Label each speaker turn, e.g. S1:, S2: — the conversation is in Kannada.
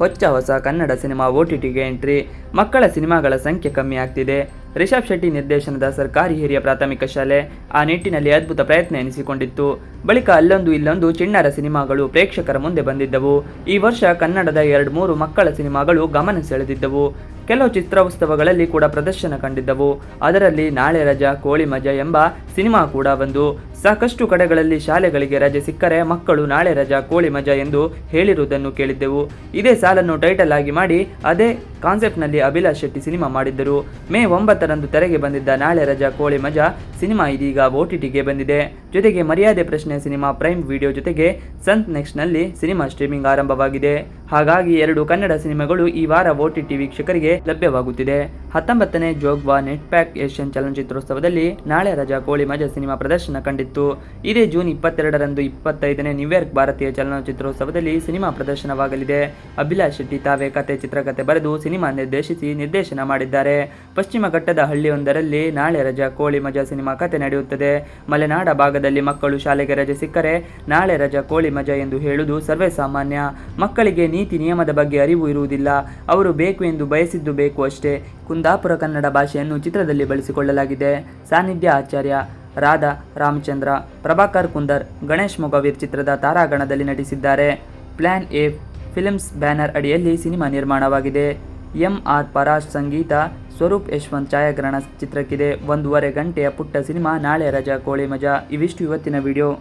S1: ಹೊಚ್ಚ ಹೊಸ ಕನ್ನಡ ಸಿನಿಮಾ ಒ ಎಂಟ್ರಿ. ಮಕ್ಕಳ ಸಿನಿಮಾಗಳ ಸಂಖ್ಯೆ ಕಮ್ಮಿ ಆಗ್ತಿದೆ. ರಿಷಬ್ ಶೆಟ್ಟಿ ನಿರ್ದೇಶನದ ಸರ್ಕಾರಿ ಹಿರಿಯ ಪ್ರಾಥಮಿಕ ಶಾಲೆ ಆ ನಿಟ್ಟಿನಲ್ಲಿ ಅದ್ಭುತ ಪ್ರಯತ್ನ ಎನಿಸಿಕೊಂಡಿತ್ತು. ಬಳಿಕ ಅಲ್ಲೊಂದು ಇಲ್ಲೊಂದು ಚಿಣ್ಣರ ಸಿನಿಮಾಗಳು ಪ್ರೇಕ್ಷಕರ ಮುಂದೆ ಬಂದಿದ್ದವು. ಈ ವರ್ಷ ಕನ್ನಡದ ಎರಡು ಮೂರು ಮಕ್ಕಳ ಸಿನಿಮಾಗಳು ಗಮನ ಸೆಳೆದಿದ್ದವು. ಕೆಲವು ಚಿತ್ರೋತ್ಸವಗಳಲ್ಲಿ ಕೂಡ ಪ್ರದರ್ಶನ ಕಂಡಿದ್ದವು. ಅದರಲ್ಲಿ ನಾಳೆ ರಜಾ, ಕೋಳಿ ಮಜಾ ಎಂಬ ಸಿನಿಮಾ ಕೂಡ ಬಂದು ಸಾಕಷ್ಟು ಕಡೆಗಳಲ್ಲಿ ಶಾಲೆಗಳಿಗೆ ರಜೆ ಸಿಕ್ಕರೆ ಮಕ್ಕಳು ನಾಳೆ ರಜಾ, ಕೋಳಿ ಮಜಾ ಎಂದು ಹೇಳಿರುವುದನ್ನು ಕೇಳಿದ್ದೆವು. ಇದೇ ಸಾಲನ್ನು ಟೈಟಲ್ ಆಗಿ ಮಾಡಿ ಅದೇ ಕಾನ್ಸೆಪ್ಟ್ನಲ್ಲಿ ಅಭಿಲಾಷ್ ಶೆಟ್ಟಿ ಸಿನಿಮಾ ಮಾಡಿದ್ದರು. ಮೇ ಒಂಬತ್ತರಂದು ತೆರೆಗೆ ಬಂದಿದ್ದ ನಾಳೆ ರಜಾ, ಕೋಳಿ ಮಜಾ ಸಿನಿಮಾ ಇದೀಗ ಓಟಿಟಿಗೆ ಬಂದಿದೆ. ಜೊತೆಗೆ ಮರ್ಯಾದೆ ಪ್ರಶ್ನೆ ಸಿನಿಮಾ ಪ್ರೈಮ್ ವಿಡಿಯೋ ಜೊತೆಗೆ ಸಂತ್ ನೆಕ್ಸ್ಟ್ನಲ್ಲಿ ಸಿನಿಮಾ ಸ್ಟ್ರೀಮಿಂಗ್ ಆರಂಭವಾಗಿದೆ. ಹಾಗಾಗಿ ಎರಡು ಕನ್ನಡ ಸಿನಿಮಾಗಳು ಈ ವಾರ ಒ ಟಿ ಟಿ ವೀಕ್ಷಕರಿಗೆ ಲಭ್ಯವಾಗುತ್ತಿದೆ. ಹತ್ತೊಂಬತ್ತನೇ ಜೋಗ್ವಾ ನೆಟ್ ಪ್ಯಾಕ್ ಏಷ್ಯನ್ ಚಲನಚಿತ್ರೋತ್ಸವದಲ್ಲಿ ನಾಳೆ ರಜಾ, ಕೋಳಿ ಮಜಾ ಸಿನಿಮಾ ಪ್ರದರ್ಶನ ಕಂಡಿತ್ತು. ಇದೇ ಜೂನ್ ಇಪ್ಪತ್ತೆರಡರಂದು ಇಪ್ಪತ್ತೈದನೇ ನ್ಯೂಯಾರ್ಕ್ ಭಾರತೀಯ ಚಲನಚಿತ್ರೋತ್ಸವದಲ್ಲಿ ಸಿನಿಮಾ ಪ್ರದರ್ಶನವಾಗಲಿದೆ. ಅಭಿಲಾಷ್ ಶೆಟ್ಟಿ ತಾವೇ ಕತೆ ಚಿತ್ರಕಥೆ ಬರೆದು ಸಿನಿಮಾ ನಿರ್ದೇಶಿಸಿ ನಿರ್ದೇಶನ ಮಾಡಿದ್ದಾರೆ. ಪಶ್ಚಿಮ ಘಟ್ಟದ ಹಳ್ಳಿಯೊಂದರಲ್ಲಿ ನಾಳೆ ರಜಾ, ಕೋಳಿ ಮಜಾ ಸಿನಿಮಾ ಕತೆ ನಡೆಯುತ್ತದೆ. ಮಲೆನಾಡ ಭಾಗದಲ್ಲಿ ಮಕ್ಕಳು ಶಾಲೆಗೆ ರಜೆ ಸಿಕ್ಕರೆ ನಾಳೆ ರಜಾ, ಕೋಳಿ ಮಜಾ ಎಂದು ಹೇಳುವುದು ಸರ್ವೇ ಸಾಮಾನ್ಯ. ಮಕ್ಕಳಿಗೆ ನೀತಿ ನಿಯಮದ ಬಗ್ಗೆ ಅರಿವು ಇರುವುದಿಲ್ಲ. ಅವರು ಬೇಕು ಎಂದು ಬಯಸಿದ್ದು ಬೇಕು ಅಷ್ಟೇ. ಕುಂದಾಪುರ ಕನ್ನಡ ಭಾಷೆಯನ್ನು ಚಿತ್ರದಲ್ಲಿ ಬಳಸಿಕೊಳ್ಳಲಾಗಿದೆ. ಸಾನ್ನಿಧ್ಯ ಆಚಾರ್ಯ ರಾಧಾ, ರಾಮಚಂದ್ರ, ಪ್ರಭಾಕರ್ ಕುಂದರ್, ಗಣೇಶ್ ಮೊಗವೀರ್ ಚಿತ್ರದ ತಾರಾಗಣದಲ್ಲಿ ನಟಿಸಿದ್ದಾರೆ. ಪ್ಲ್ಯಾನ್ ಎ ಫಿಲ್ಮ್ಸ್ ಬ್ಯಾನರ್ ಅಡಿಯಲ್ಲಿ ಸಿನಿಮಾ ನಿರ್ಮಾಣವಾಗಿದೆ. ಎಂ ಆರ್ ಪರಾಶ್ ಸಂಗೀತ, ಸ್ವರೂಪ್ ಯಶ್ವಂತ್ ಛಾಯಾಗ್ರಹಣ ಚಿತ್ರಕ್ಕಿದೆ. ಒಂದೂವರೆ ಗಂಟೆಯ ಪುಟ್ಟ ಸಿನಿಮಾ ನಾಳೆ ರಜಾ ಕೋಳಿ ಮಜಾ. ಇವಿಷ್ಟು ಇವತ್ತಿನ ವಿಡಿಯೋ.